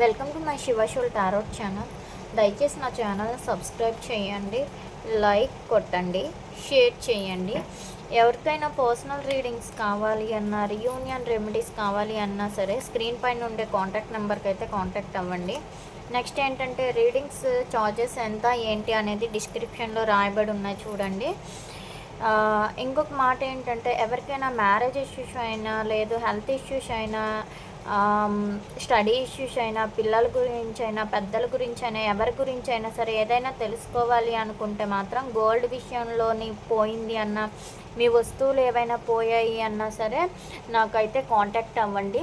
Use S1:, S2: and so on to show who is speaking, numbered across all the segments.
S1: Welcome to my శివశుల్ tarot channel. దయచేసి నా ఛానల్ని సబ్స్క్రైబ్ చేయండి లైక్ కొట్టండి షేర్ చేయండి. ఎవరికైనా పర్సనల్ రీడింగ్స్ కావాలి అన్నా రియూనియన్ రెమెడీస్ కావాలి అన్నా సరే స్క్రీన్ పైన ఉండే కాంటాక్ట్ నెంబర్కి అయితే కాంటాక్ట్ అవ్వండి. నెక్స్ట్ ఏంటంటే రీడింగ్స్ చార్జెస్ ఎంత ఏంటి అనేది డిస్క్రిప్షన్లో రాయబడి ఉన్నాయి చూడండి. ఇంకొక మాట ఏంటంటే ఎవరికైనా మ్యారేజ్ ఇష్యూస్ అయినా లేదు హెల్త్ ఇష్యూస్ అయినా స్టడీ ఇష్యూస్ అయినా పిల్లల గురించి అయినా పెద్దల గురించి అయినా ఎవరి గురించి అయినా సరే ఏదైనా తెలుసుకోవాలి అనుకుంటే మాత్రం గోల్డ్ విషయంలోని పోయింది అన్న మీ వస్తువులు ఏవైనా పోయాయి అన్నా సరే నాకైతే కాంటాక్ట్ అవ్వండి.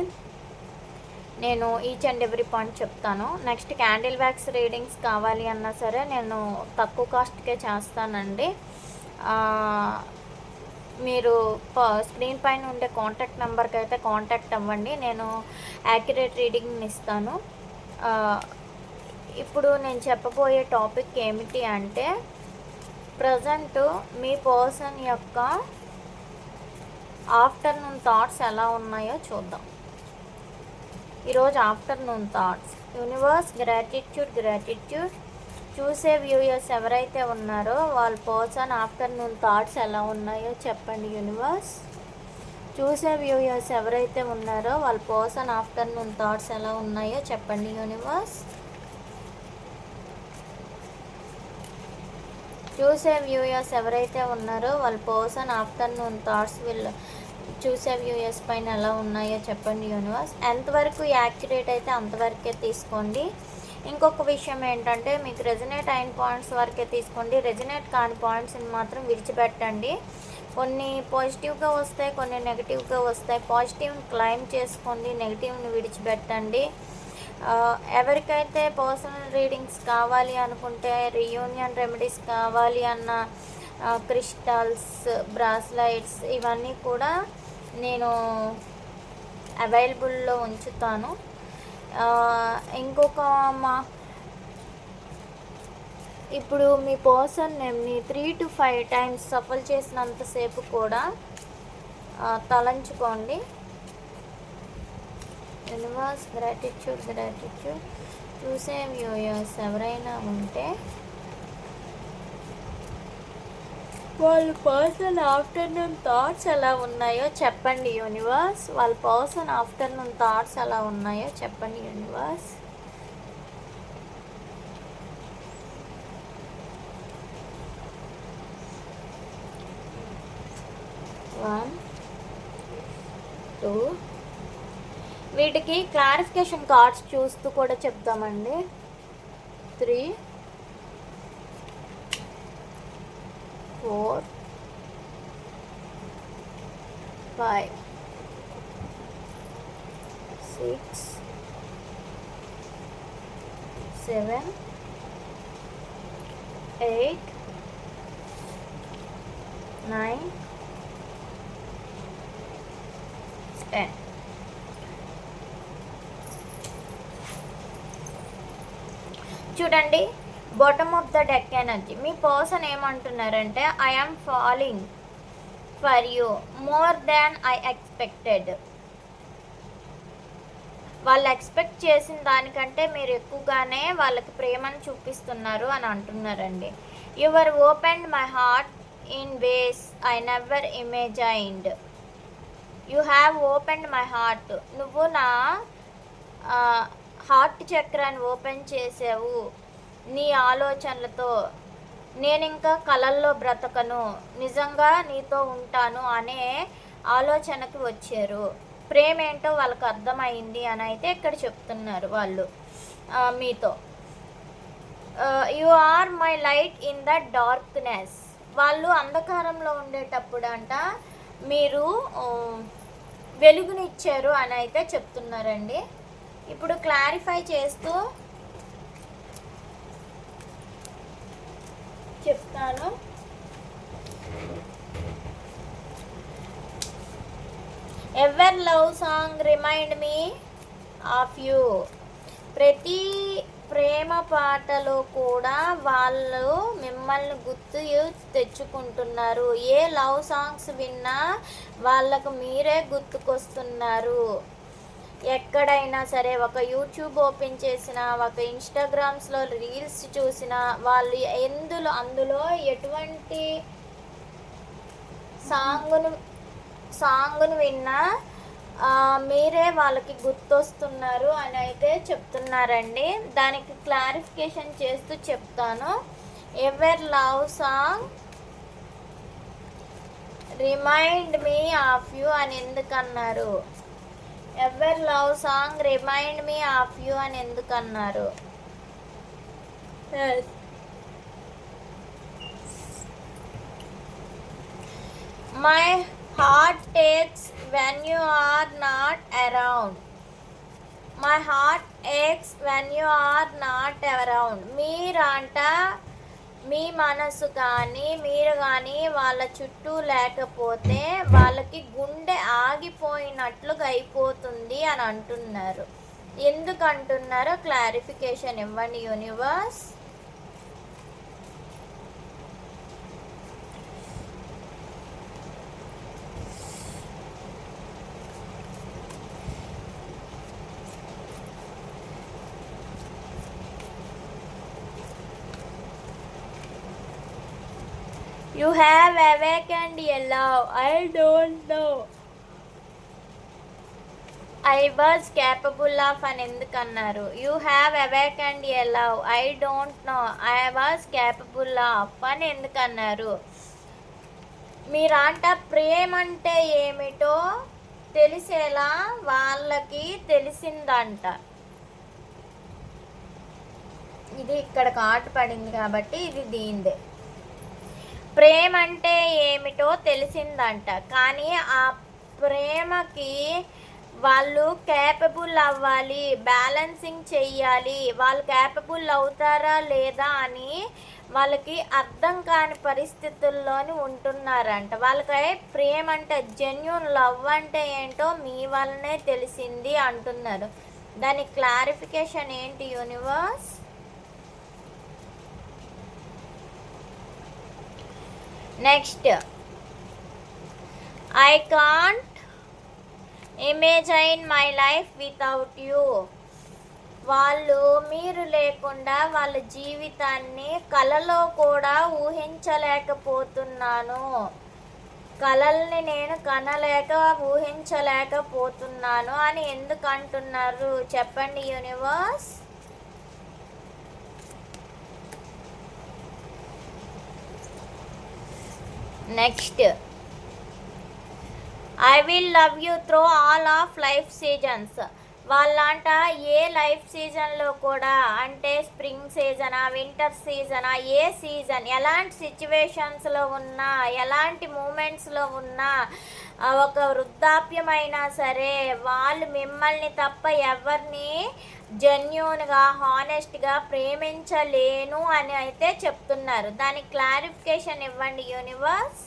S1: నేను ఈచ్ అండ్ ఎవ్రీ పాయింట్ చెప్తాను. నెక్స్ట్ క్యాండిల్ వ్యాక్స్ రీడింగ్స్ కావాలి అన్నా సరే నేను తక్కువ కాస్ట్కే చేస్తానండి. మీరు ప- స్క్రీన్ పైన ఉండే కాంటాక్ట్ నెంబర్కి అయితే కాంటాక్ట్ అవ్వండి. నేను యాక్యురేట్ రీడింగ్ ఇస్తాను. ఇప్పుడు నేను చెప్పబోయే టాపిక్ ఏమిటి అంటే ప్రజెంట్ మీ పర్సన్ యొక్క ఆఫ్టర్నూన్ థాట్స్ ఎలా ఉన్నాయో చూద్దాం. ఈరోజు afternoon thoughts universe gratitude gratitude చూసే వ్యూయర్స్ ఎవరైతే ఉన్నారో వాళ్ళ పర్సన్ ఆఫ్టర్నూన్ థాట్స్ ఎలా ఉన్నాయో చెప్పండి యూనివర్స్. చూసే వ్యూయర్స్ ఎవరైతే ఉన్నారో వాళ్ళ పర్సన్ ఆఫ్టర్నూన్ థాట్స్ ఎలా ఉన్నాయో చెప్పండి యూనివర్స్. చూసే వ్యూయర్స్ ఎవరైతే ఉన్నారో వాళ్ళ పర్సన్ ఆఫ్టర్నూన్ థాట్స్ వీళ్ళు చూసే వ్యూయర్స్ పైన ఎలా ఉన్నాయో చెప్పండి యూనివర్స్. ఎంతవరకు యాక్యురేట్ అయితే అంతవరకే తీసుకోండి. ఇంకొక విషయం ఏంటంటే మీకు రెజనేట్ అయిన పాయింట్స్ వరకే తీసుకోండి. రెజనేట్ కాని పాయింట్స్ని మాత్రం విడిచిపెట్టండి. కొన్ని పాజిటివ్గా వస్తాయి కొన్ని నెగిటివ్గా వస్తాయి. పాజిటివ్ని క్లైమ్ చేసుకోండి నెగిటివ్ని విడిచిపెట్టండి. ఎవరికైతే పర్సనల్ రీడింగ్స్ కావాలి అనుకుంటే రియూనియన్ రెమెడీస్ కావాలి అన్న క్రిస్టల్స్ బ్రాస్లైట్స్ ఇవన్నీ కూడా నేను అవైలబుల్లో ఉంచుతాను. ఇంకొక మా ఇప్పుడు మీ పర్సన్ నేమ్ని త్రీ టు ఫైవ్ టైమ్స్ సఫల్ చేసినంతసేపు కూడా తలంచుకోండి. యూనివర్స్ గ్రాటిట్యూడ్ గ్రాటిట్యూడ్ చూసే వ్యూయర్స్ ఎవరైనా ఉంటే వాళ్ళ పర్సన్ ఆఫ్టర్నూన్ థాట్స్ ఎలా ఉన్నాయో చెప్పండి యూనివర్స్. వాళ్ళ పర్సన్ ఆఫ్టర్నూన్ థాట్స్ ఎలా ఉన్నాయో చెప్పండి యూనివర్స్. One two. వీటికి క్లారిఫికేషన్ కార్డ్స్ చూస్తూ కూడా చెప్తామండి three. Four five six seven eight nine ten చూడండి. Bottom of the deck energy me person ఏమంటున్నారంటే I falling for you more than I expected వాళ్ళు ఎక్స్పెక్ట్ చేసిన దానికంటే మీరు ఎక్కువగానే వాళ్ళకి ప్రేమను చూపిస్తున్నారు అని అంటున్నారండి. Your open my heart in ways I never imagined you have open my heart నువ్వు నా హార్ట్ చక్రాన్ని ఓపెన్ చేసావు. నీ ఆలోచనలతో నేను ఇంకా కలల్లో బ్రతకను నిజంగా నీతో ఉంటాను అనే ఆలోచనకి వచ్చారు. ప్రేమ ఏంటో వాళ్ళకి అర్థమైంది అని అయితే ఇక్కడ చెప్తున్నారు వాళ్ళు మీతో. You are my light in the darkness వాళ్ళు అంధకారంలో ఉండేటప్పుడు అంట మీరు వెలుగునిచ్చారు అని అయితే చెప్తున్నారండి. ఇప్పుడు క్లారిఫై చేస్తూ చెప్తాను ever love song remind me of you ప్రతి ప్రేమ పాటలో కూడా వాళ్ళు మిమ్మల్ని గుర్తు తెచ్చుకుంటున్నారు. ఏ లవ్ సాంగ్స్ విన్నా వాళ్ళకు మీరే గుర్తుకొస్తున్నారు. ఎక్కడైనా సరే ఒక యూట్యూబ్ ఓపెన్ చేసిన ఒక ఇన్స్టాగ్రామ్స్లో రీల్స్ చూసిన వాళ్ళు ఎందులో అందులో ఎటువంటి సాంగ్ను సాంగ్ను విన్నా మీరే వాళ్ళకి గుర్తొస్తున్నారు అని అయితే చెప్తున్నారండి. దానికి క్లారిఫికేషన్ చేస్తూ చెప్తాను. Ever love song? Remind me of you అని ఎందుకన్నారు? Ever love song remind me of you అని ఎందుకన్నారు? My heart takes when you are not around my heart aches when you are not around మీరంట మీ మనసు కానీ మీరు కానీ వాళ్ళ చుట్టూ లేకపోతే వాళ్ళకి గుండె ఆగిపోయినట్లుగా అయిపోతుంది అని అంటున్నారు. ఎందుకు అంటున్నారో క్లారిఫికేషన్ ఇవ్వండి universe. You have awakened a love. I don't know. I was capable of అని ఎందుకన్నారు? You have awakened a love I don't know I was capable of అని ఎందుకన్నారు? మీరంట ప్రేమ అంటే ఏమిటో తెలిసేలా వాళ్ళకి తెలిసిందంట. ఇది ఇక్కడ కాటు పడింది కాబట్టి ఇది దీందే ప్రేమ అంటే ఏమిటో తెలిసిందంట. కానీ ఆ ప్రేమకి వాళ్ళు క్యాపబుల్ అవ్వాలి బ్యాలెన్సింగ్ చెయ్యాలి. వాళ్ళు క్యాపబుల్ అవుతారా లేదా అని వాళ్ళకి అర్థం కాని పరిస్థితుల్లోని ఉంటున్నారంట. వాళ్ళకి ప్రేమ అంటే జెన్యున్ లవ్ అంటే ఏంటో మీ వల్లనే తెలిసింది అంటున్నారు. దాని క్లారిఫికేషన్ ఏంటి universe next I can't imagine my life without you వాళ్ళు మీరు లేకుండా వాళ్ళ జీవితాన్ని కలలో కూడా ఊహించలేకపోతున్నాను. కలల్ని నేను కనలేక ఊహించలేకపోతున్నాను అని ఎందుకు అంటున్నారు చెప్పండి universe next. I will love you through all of life seasons వాళ్ళంట ఏ లైఫ్ సీజన్లో కూడా అంటే స్ప్రింగ్ సీజనా వింటర్ సీజనా ఏ సీజన్ ఎలాంటి సిచ్యువేషన్స్లో ఉన్నా ఎలాంటి మూమెంట్స్లో ఉన్నా ఒక వృద్ధాప్యమైనా సరే వాళ్ళు మిమ్మల్ని తప్ప ఎవరిని జెన్యున్గా హానెస్ట్గా ప్రేమించలేను అని అయితే చెప్తున్నారు. దానికి క్లారిఫికేషన్ ఇవ్వండి universe.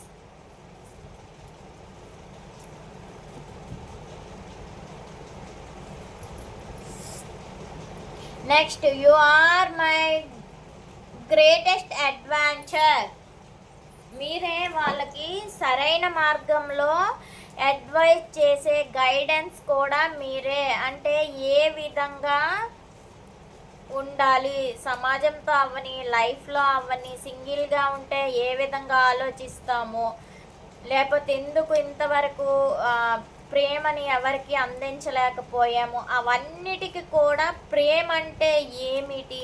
S1: Next you are my greatest adventure. మీరే వాళ్ళకి సరైన మార్గంలో అడ్వైజ్ చేసే గైడెన్స్ కూడా మీరే. అంటే ఏ విధంగా ఉండాలి? సమాజంతో అవ్వని లైఫ్లో అవ్వని సింగిల్గా ఉంటే ఏ విధంగా ఆలోచిస్తాము? లేకపోతే ఎందుకు ఇంతవరకు ప్రేమని ఎవరికి అందించలేకపోయాము? అవన్నిటికి కూడా ప్రేమ అంటే ఏమిటి?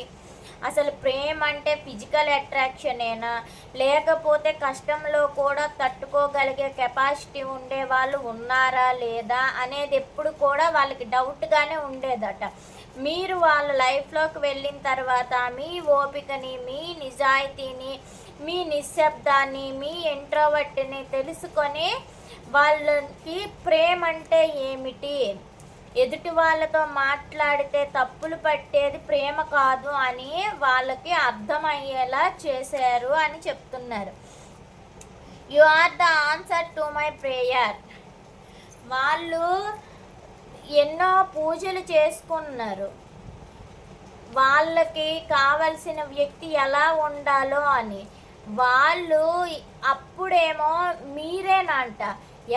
S1: అసలు ప్రేమ అంటే ఫిజికల్ అట్రాక్షనేనా లేకపోతే కష్టంలో కూడా తట్టుకోగలిగే కెపాసిటీ ఉండే వాళ్ళు ఉన్నారా లేదా అనేది ఎప్పుడు కూడా వాళ్ళకి డౌట్గానే ఉండేదట. మీరు వాళ్ళ లైఫ్లోకి వెళ్ళిన తర్వాత మీ ఓపికని మీ నిజాయితీని మీ నిశ్శబ్దాన్ని మీ ఇంట్రోవర్ట్ని తెలుసుకొని వాళ్ళకి ప్రేమ అంటే ఏమిటి? ఎదుటి వాళ్ళతో మాట్లాడితే తప్పులు పట్టేది ప్రేమ కాదు అని వాళ్ళకి అర్థమయ్యేలా చేశారు అని చెప్తున్నారు. You are the answer to my prayer వాళ్ళు ఎన్నో పూజలు చేసుకున్నారు. వాళ్ళకి కావలసిన వ్యక్తి ఎలా ఉండాలో అని. వాళ్ళు అప్పుడేమో మీరేనంట.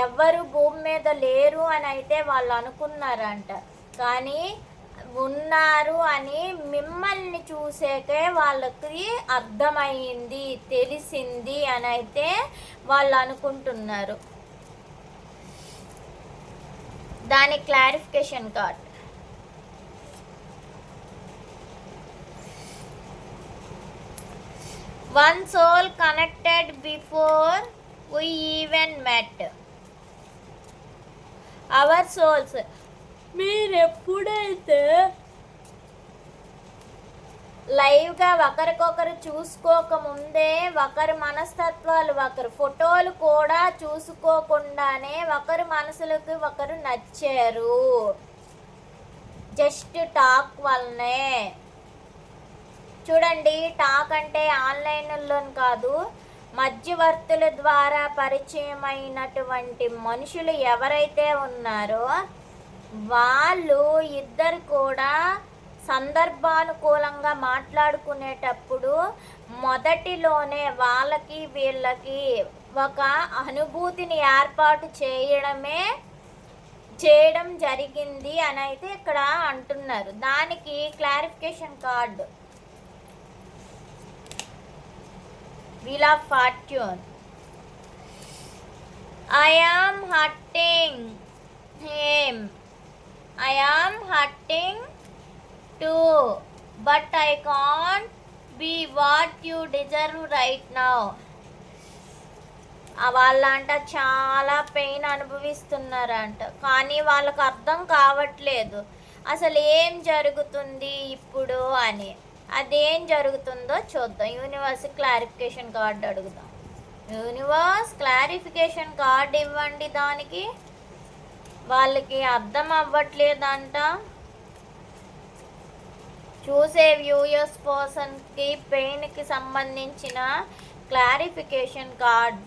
S1: ఎవ్వరు భూమి మీద లేరు అని అయితే వాళ్ళు అనుకున్నారంట. కానీ ఉన్నారు అని మిమ్మల్ని చూసేకే వాళ్ళకి అర్థమైంది తెలిసింది అని అయితే వాళ్ళు అనుకుంటున్నారు. దాని clarification card. One soul connected before we even met our souls మీరు ఎప్పుడైతే లైవ్గా ఒకరికొకరు చూసుకోకముందే ఒకరి మనస్తత్వాలు ఒకరు ఫోటోలు కూడా చూసుకోకుండానే ఒకరి మనసులకు ఒకరు నచ్చారు. జస్ట్ టాక్ వల్లనే. చూడండి టాక్ అంటే ఆన్లైన్లోని కాదు మధ్యవర్తుల ద్వారా పరిచయమైనటువంటి మనుషులు ఎవరైతే ఉన్నారో వాళ్ళు ఇద్దరు కూడా సందర్భానుకూలంగా మాట్లాడుకునేటప్పుడు మొదటిలోనే వాళ్ళకి వీళ్ళకి ఒక అనుభూతిని ఏర్పాటు చేయడమే చేయడం జరిగింది అని అయితే ఇక్కడ అంటున్నారు. దానికి clarification card Wheel of Fortune. I am hurting him. I am hurting too. But I can't be what you deserve right now. ఆ వాళ్ళంట చాలా పెయిన్ అనుభవిస్తున్నారంట కానీ వాళ్ళకు అర్థం కావట్లేదు అసలు ఏం జరుగుతుంది ఇప్పుడు అని అదేం జరుగుతుందో చూద్దాం. యూనివర్స్ క్లారిఫికేషన్ కార్డు అడుగుదాం. యూనివర్స్ క్లారిఫికేషన్ కార్డు ఇవ్వండి దానికి. వాళ్ళకి అర్థం అవ్వట్లేదంట. చూసే వ్యూయర్స్ పర్సన్కి పెయిన్కి సంబంధించిన clarification card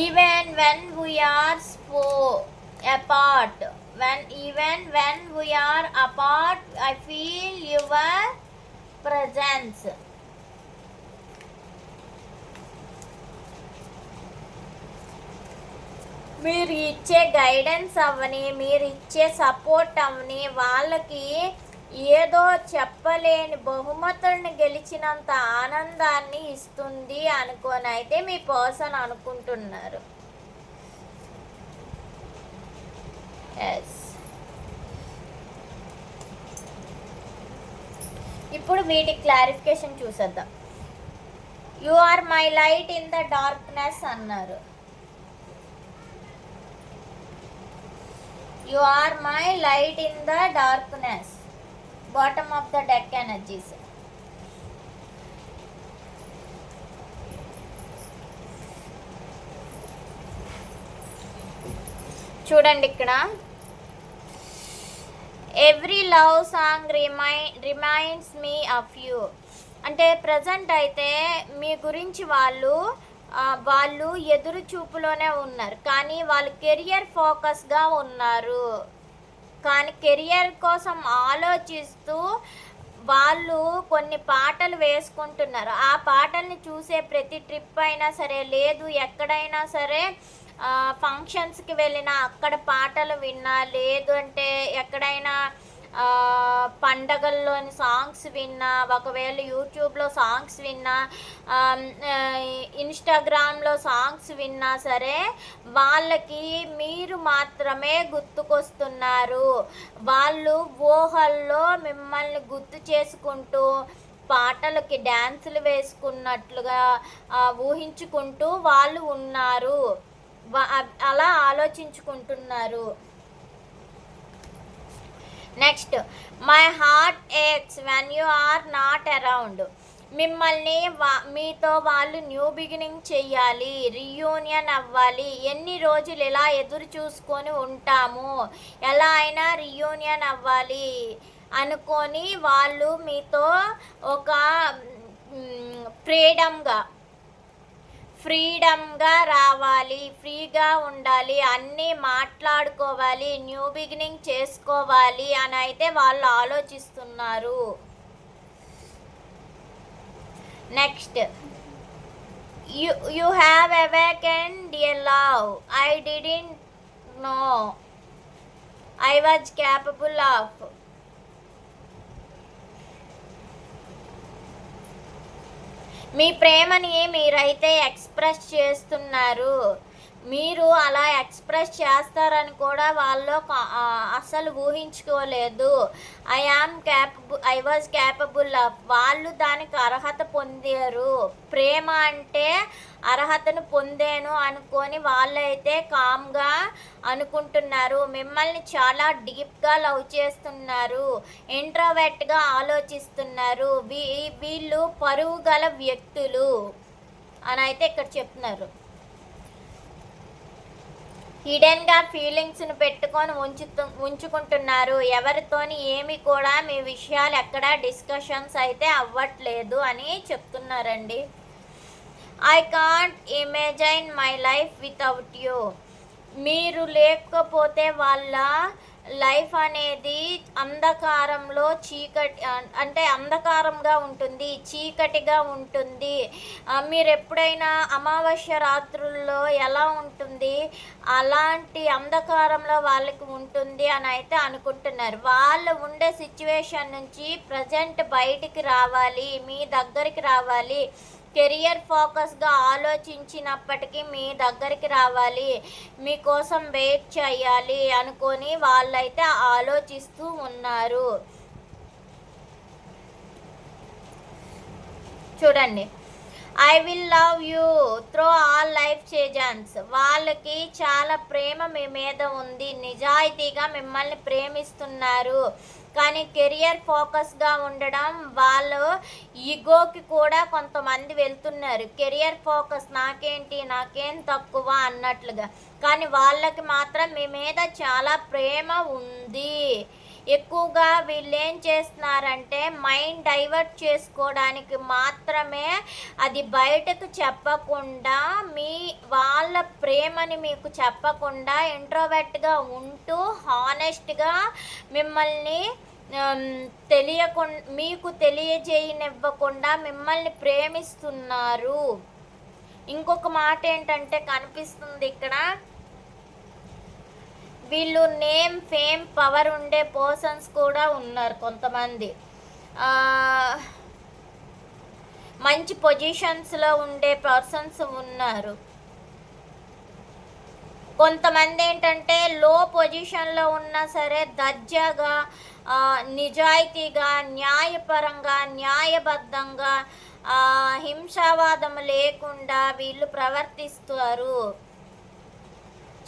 S1: even when we are so apart when even when we are apart i feel your presence మీరు ఇచ్చే గైడెన్స్ అవని మీరు ఇచ్చే సపోర్ట్ అవని వాళ్ళకి ఏదో చెప్పలేని బహుమతులను గెలిచినంత ఆనందాన్ని ఇస్తుంది అనుకొని అయితే మీ పర్సన్ అనుకుంటున్నారు. ఎస్ ఇప్పుడు వీటి క్లారిఫికేషన్ చూసేద్దాం. You are my light in the darkness అన్నారు. You are my light in the darkness bottom of the deck energies చూడండి ఇక్కడ. Every love song remi reminds me of you అంటే ప్రజెంట్ అయితే మీ గురించి వాళ్ళు వాళ్ళు ఎదురు చూపులోనే ఉన్నారు. కానీ వాళ్ళు కెరియర్ ఫోకస్గా ఉన్నారు. కానీ కెరియర్ కోసం ఆలోచిస్తూ వాళ్ళు కొన్ని పాటలు వేసుకుంటున్నారు. ఆ పాటల్ని చూసే ప్రతి ట్రిప్ అయినా సరే లేదు ఎక్కడైనా సరే ఫంక్షన్స్కి వెళ్ళినా అక్కడ పాటలు విన్నా లేదు అంటే ఎక్కడైనా పండగల్లోని సాంగ్స్ విన్నా ఒకవేళ యూట్యూబ్లో సాంగ్స్ విన్నా ఇన్స్టాగ్రామ్లో సాంగ్స్ విన్నా సరే వాళ్ళకి మీరు మాత్రమే గుర్తుకొస్తున్నారు. వాళ్ళు ఊహల్లో మిమ్మల్ని గుర్తు చేసుకుంటూ పాటలకి డ్యాన్సులు వేసుకున్నట్లుగా ఊహించుకుంటూ వాళ్ళు ఉన్నారు. అలా ఆలోచించుకుంటున్నారు. Next my heart aches when you are not around మిమ్మల్ని వా మీతో వాళ్ళు న్యూ బిగినింగ్ చెయ్యాలి రీయూనియన్ అవ్వాలి. ఎన్ని రోజులు ఇలా ఎదురు చూసుకొని ఉంటాము? ఎలా అయినా రీయూనియన్ అవ్వాలి అనుకొని వాళ్ళు మీతో ఒక ఫ్రీడమ్గా ఫ్రీడమ్గా రావాలి ఫ్రీగా ఉండాలి అన్నీ మాట్లాడుకోవాలి న్యూ బిగినింగ్ చేసుకోవాలి అని అయితే వాళ్ళు ఆలోచిస్తున్నారు. Next you you have awakened a love I didn't know. I was capable of మీ ప్రేమని మీరైతే ఎక్స్ప్రెస్ చేస్తున్నారు. మీరు అలా ఎక్స్ప్రెస్ చేస్తారని కూడా వాళ్ళు అసలు అస్సలు ఊహించుకోలేదు. I am capable I was capable of వాళ్ళు దానికి అర్హత పొందారు. ప్రేమ అంటే అర్హతను పొందాను అనుకొని వాళ్ళైతే కామ్గా అనుకుంటున్నారు. మిమ్మల్ని చాలా డీప్గా లవ్ చేస్తున్నారు. ఇంట్రోవెట్గా ఆలోచిస్తున్నారు. వీ వీళ్ళు పరువు గల వ్యక్తులు అని అయితే ఇక్కడ చెప్తున్నారు. హిడెన్గా ఫీలింగ్స్ను పెట్టుకొని ఉంచుతు ఉంచుకుంటున్నారు. ఎవరితోని ఏమి కూడా మీ విషయాలు ఎక్కడ డిస్కషన్స్ అయితే అవ్వట్లేదు అని చెప్తున్నారండి. I can't imagine my life without you మీరు లేకపోతే వాళ్ళ లైఫ్ అనేది అంధకారంలో చీకటి అంటే అంధకారంగా ఉంటుంది చీకటిగా ఉంటుంది. మీరు ఎప్పుడైనా అమావాస్య రాత్రుల్లో ఎలా ఉంటుంది? అలాంటి అంధకారంలో వాళ్ళకి ఉంటుంది అని అయితే అనుకుంటున్నారు. వాళ్ళు ఉండే సిచ్యువేషన్ నుంచి ప్రజెంట్ బయటికి రావాలి మీ దగ్గరికి రావాలి. కెరియర్ ఫోకస్గా ఆలోచించినప్పటికీ మీ దగ్గరికి రావాలి మీకోసం వెయిట్ చేయాలి అనుకొని వాళ్ళైతే ఆలోచిస్తూ ఉన్నారు. చూడండి. I will love you through all life seasons. వాళ్ళకి చాలా ప్రేమ మీ మీద ఉంది. నిజాయితీగా మిమ్మల్ని ప్రేమిస్తున్నారు. కానీ కెరియర్ ఫోకస్గా ఉండడం వాళ్ళు ఈగోకి కూడా కొంతమంది వెళ్తున్నారు. కెరియర్ ఫోకస్ నాకేంటి నాకేం తక్కువ అన్నట్లుగా. కానీ వాళ్ళకి మాత్రం మీ మీద చాలా ప్రేమ ఉంది. ఎక్కువగా వీళ్ళు ఏం చేస్తున్నారంటే మైండ్ డైవర్ట్ చేసుకోవడానికి మాత్రమే అది బయటకు చెప్పకుండా మీ వాళ్ళ ప్రేమని మీకు చెప్పకుండా ఇంట్రోవర్ట్గా ఉంటూ హానెస్ట్గా మిమ్మల్ని తెలియకుండా మీకు తెలియజేయనివ్వకుండా మిమ్మల్ని ప్రేమిస్తున్నారు. ఇంకొక మాట ఏంటంటే కనిపిస్తుంది ఇక్కడ. వీళ్ళు నేమ్ ఫేమ్ పవర్ ఉండే పర్సన్స్ కూడా ఉన్నారు కొంతమంది. మంచి పొజిషన్స్లో ఉండే పర్సన్స్ ఉన్నారు. కొంతమంది ఏంటంటే లో పొజిషన్లో ఉన్నా సరే దర్జాగా నిజాయితీగా న్యాయపరంగా న్యాయబద్ధంగా హింసావాదం లేకుండా వీళ్ళు ప్రవర్తిస్తారు.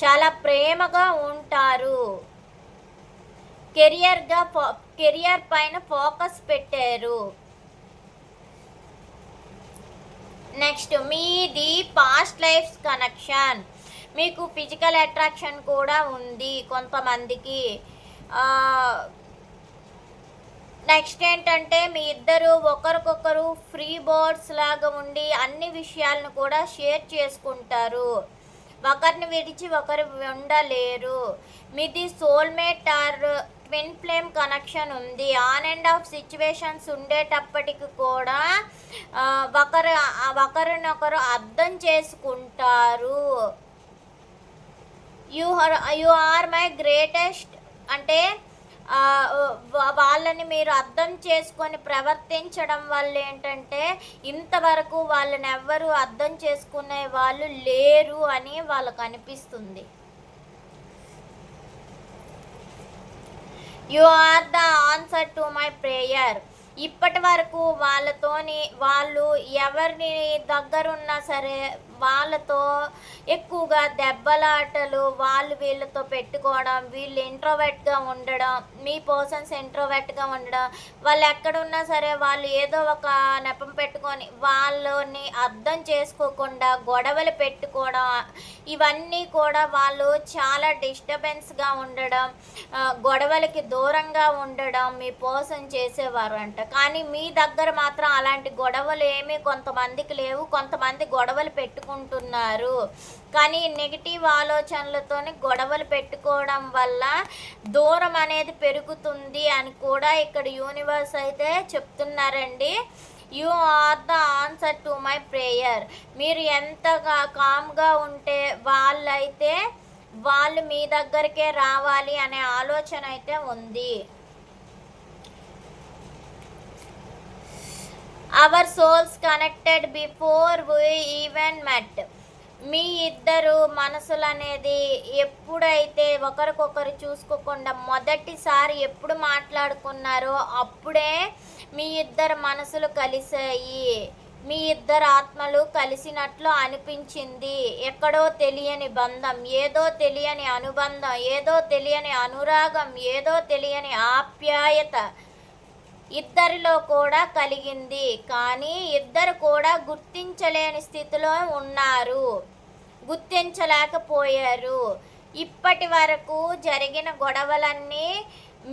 S1: చాలా ప్రేమగా ఉంటారు. కెరియర్గా ఫో కెరియర్ పైన ఫోకస్ పెట్టారు. నెక్స్ట్ మీది పాస్ట్ లైఫ్ కనెక్షన్. మీకు ఫిజికల్ అట్రాక్షన్ కూడా ఉంది కొంతమందికి. నెక్స్ట్ ఏంటంటే మీ ఇద్దరు ఒకరికొకరు ఫ్రీ బోర్డ్స్ లాగా ఉండి అన్ని విషయాలను కూడా షేర్ చేసుకుంటారు. ఒకరిని విడిచి ఒకరు ఉండలేరు. మీది soulmate or twin flame connection ఉంది. ఆన్ అండ్ ఆఫ్ సిచ్యువేషన్స్ ఉండేటప్పటికి కూడా ఒకరు ఒకరినొకరు అర్థం చేసుకుంటారు. You are you are my greatest అంటే వాళ్ళని మీరు అర్థం చేసుకొని ప్రవర్తించడం వల్ల ఏంటంటే ఇంతవరకు వాళ్ళని ఎవ్వరూ అర్థం చేసుకునే వాళ్ళు లేరు అని వాళ్ళకు అనిపిస్తుంది. You are the answer to my prayer ఇప్పటి వరకు వాళ్ళతోని వాళ్ళు ఎవరిని దగ్గరున్నా సరే వాళ్ళతో ఎక్కువగా దెబ్బలాటలు వాళ్ళు వీళ్ళతో పెట్టుకోవడం వీళ్ళు ఇంట్రోవెట్గా ఉండడం మీ పర్సన్స్ ఇంట్రోవెట్గా ఉండడం వాళ్ళు ఎక్కడున్నా సరే వాళ్ళు ఏదో ఒక నెపం పెట్టుకొని వాళ్ళని అర్థం చేసుకోకుండా గొడవలు పెట్టుకోవడం ఇవన్నీ కూడా వాళ్ళు చాలా డిస్టర్బెన్స్గా ఉండడం గొడవలకి దూరంగా ఉండడం మీ పర్సన్ చేసేవారు అంట కానీ మీ దగ్గర మాత్రం అలాంటి గొడవలు ఏమీ కొంతమందికి లేవు. కొంతమంది గొడవలు చేసుకుంటున్నారు. కానీ నెగిటివ్ ఆలోచనలతోని గొడవలు పెట్టుకోవడం వల్ల దూరం అనేది పెరుగుతుంది అని కూడా ఇక్కడ యూనివర్స్ అయితే చెప్తున్నారండి. You are the answer to my prayer మీరు ఎంతగా కామ్గా ఉంటే వాళ్ళైతే వాళ్ళు మీ దగ్గరికే రావాలి అనే ఆలోచన అయితే ఉంది. Our souls connected before we even met మీ ఇద్దరు మనసులు అనేది ఎప్పుడైతే ఒకరికొకరు చూసుకోకుండా మొదటిసారి ఎప్పుడు మాట్లాడుకున్నారో అప్పుడే మీ ఇద్దరు మనసులు కలిసాయి మీ ఇద్దరు ఆత్మలు కలిసినట్లు అనిపించింది. ఎక్కడో తెలియని బంధం ఏదో తెలియని అనుబంధం ఏదో తెలియని అనురాగం ఏదో తెలియని ఆప్యాయత ఇద్దరిలో కూడా కలిగింది. కానీ ఇద్దరు కూడా గుర్తించలేని స్థితిలో ఉన్నారు. గుర్తించలేకపోయారు. ఇప్పటి వరకు జరిగిన గొడవలన్నీ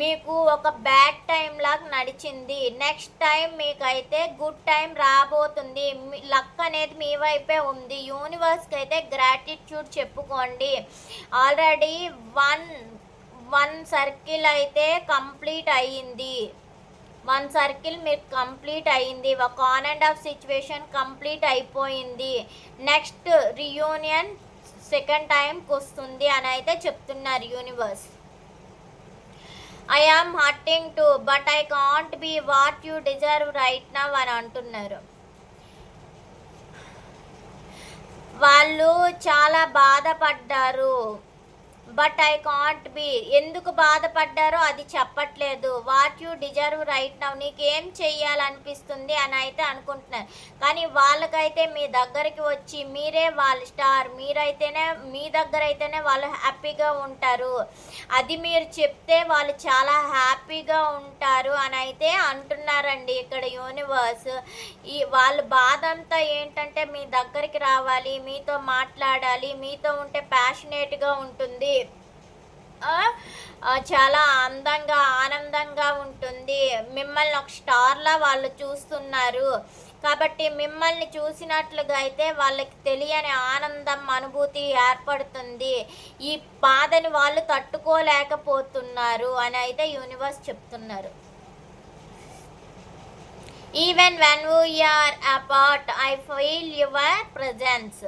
S1: మీకు ఒక బ్యాడ్ టైం లాగా నడిచింది. నెక్స్ట్ టైం మీకైతే గుడ్ టైం రాబోతుంది. లక్ అనేది మీ వైపే ఉంది. యూనివర్స్కి అయితే గ్రాటిట్యూడ్ చెప్పుకోండి. ఆల్రెడీ వన్ వన్ సర్కిల్ అయితే కంప్లీట్ అయ్యింది. వన్ సర్కిల్ మీరు కంప్లీట్ అయింది ఒక on and off situation complete అయిపోయింది. నెక్స్ట్ రియూనియన్ సెకండ్ టైంకి వస్తుంది అని అయితే చెప్తున్నారు universe I am hurting to but I can't be what you deserve right now అని అంటున్నారు. వాళ్ళు చాలా బాధపడ్డారు. But I can't be. ఎందుకు బాధపడ్డారో అది చెప్పట్లేదు. What you deserve right now నీకేం చెయ్యాలనిపిస్తుంది అని అయితే అనుకుంటున్నారు. కానీ వాళ్ళకైతే మీ దగ్గరికి వచ్చి మీరే వాళ్ళ స్టార్. మీరైతేనే మీ దగ్గర అయితేనే వాళ్ళు హ్యాపీగా ఉంటారు. అది మీరు చెప్తే వాళ్ళు చాలా హ్యాపీగా ఉంటారు అని అయితే అంటున్నారండి ఇక్కడ యూనివర్స్. ఈ వాళ్ళ బాధ అంతా ఏంటంటే మీ దగ్గరికి రావాలి మీతో మాట్లాడాలి మీతో ఉంటే ప్యాషనేట్గా ఉంటుంది. చాలా అందంగా ఆనందంగా ఉంటుంది. మిమ్మల్ని ఒక స్టార్లా వాళ్ళు చూస్తున్నారు. కాబట్టి మిమ్మల్ని చూసినట్లుగా అయితే వాళ్ళకి తెలియని ఆనందం అనుభూతి ఏర్పడుతుంది. ఈ బాధని వాళ్ళు తట్టుకోలేకపోతున్నారు అని అయితే యూనివర్స్ చెప్తున్నారు. Even when we are apart I feel your presence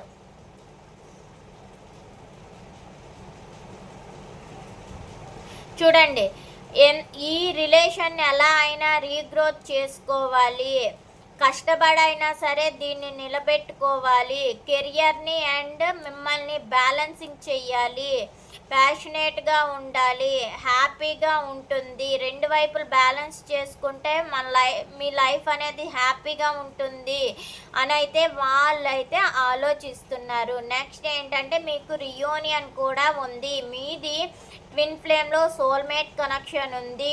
S1: చూడండి. ఎన్ ఈ రిలేషన్ ఎలా అయినా రీగ్రోత్ చేసుకోవాలి. కష్టపడైనా సరే దీన్ని నిలబెట్టుకోవాలి. కెరియర్ని అండ్ మిమ్మల్ని బ్యాలెన్సింగ్ చెయ్యాలి. ప్యాషనేట్గా ఉండాలి. హ్యాపీగా ఉంటుంది. రెండు వైపులు బ్యాలెన్స్ చేసుకుంటే మన లైఫ్ మీ లైఫ్ అనేది హ్యాపీగా ఉంటుంది అని అయితే వాళ్ళైతే ఆలోచిస్తున్నారు. నెక్స్ట్ ఏంటంటే మీకు రియూనియన్ కూడా ఉంది. మీది ట్విన్ ఫ్లేమ్లో సోల్మేట్ కనెక్షన్ ఉంది.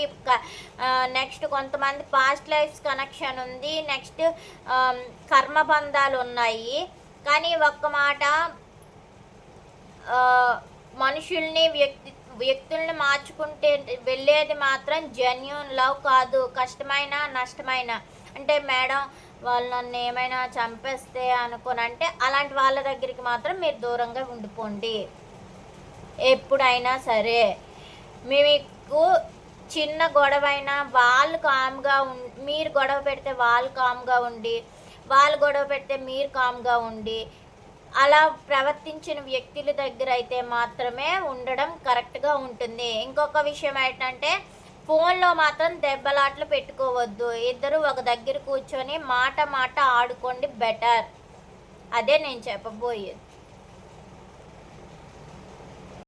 S1: నెక్స్ట్ కొంతమంది పాస్ట్ లైఫ్స్ కనెక్షన్ ఉంది. నెక్స్ట్ కర్మబంధాలు ఉన్నాయి. కానీ ఒక్క మాట మనుషుల్ని వ్యక్తి వ్యక్తుల్ని మార్చుకుంటే వెళ్ళేది మాత్రం జెన్యున్ లవ్ కాదు. కష్టమైన నష్టమైన. అంటే మేడం వాళ్ళు నన్ను ఏమైనా చంపేస్తే అనుకోనంటే అలాంటి వాళ్ళ దగ్గరికి మాత్రం మీరు దూరంగా ఉండిపోండి. ఎప్పుడైనా సరే. మీకు చిన్న గొడవైనా వాళ్ళు కామ్గా ఉం మీరు గొడవ పెడితే వాళ్ళు కామ్గా ఉండి వాళ్ళు గొడవ పెడితే మీరు కామ్గా ఉండి అలా ప్రవర్తించిన వ్యక్తుల దగ్గర అయితే మాత్రమే ఉండడం కరెక్ట్గా ఉంటుంది. ఇంకొక విషయం ఏంటంటే ఫోన్లో మాత్రం దెబ్బలాట్లు పెట్టుకోవద్దు. ఇద్దరు ఒక దగ్గర కూర్చొని మాట మాట ఆడుకోండి బెటర్. అదే నేను చెప్పబోయేది.